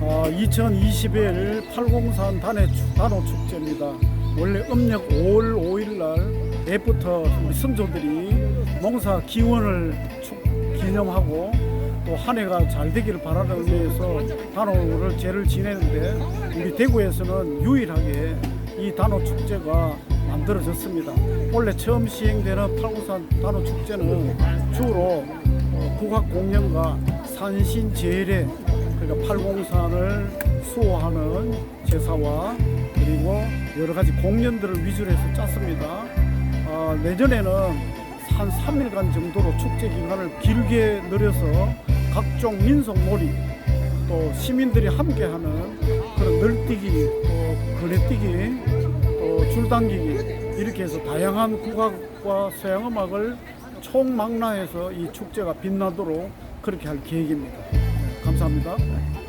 어, 2021 팔공산 단해 축- 단오 축제입니다. 원래 음력 5월 5일 날 예부터 우리 선조들이 농사 기원을 축- 기념하고 또 한 해가 잘 되기를 바라는 의미에서 단오를 제를 지내는데 우리 대구에서는 유일하게 이 단오 축제가 만들어졌습니다. 원래 처음 시행되는 팔공산 단오 축제는 주로 어, 국악 공연과 산신 제례 그러니까 팔공산을 수호하는 제사와 그리고 여러 가지 공연들을 위주로 해서 짰습니다. 어, 내년에는 한 3일간 정도로 축제 기간을 길게 늘려서 각종 민속 놀이 또 시민들이 함께하는 그런 널뛰기 또 거리뛰기 또 줄당기기 이렇게 해서 다양한 국악과 서양음악을 총망라해서 이 축제가 빛나도록 그렇게 할 계획입니다. 네, 감사합니다.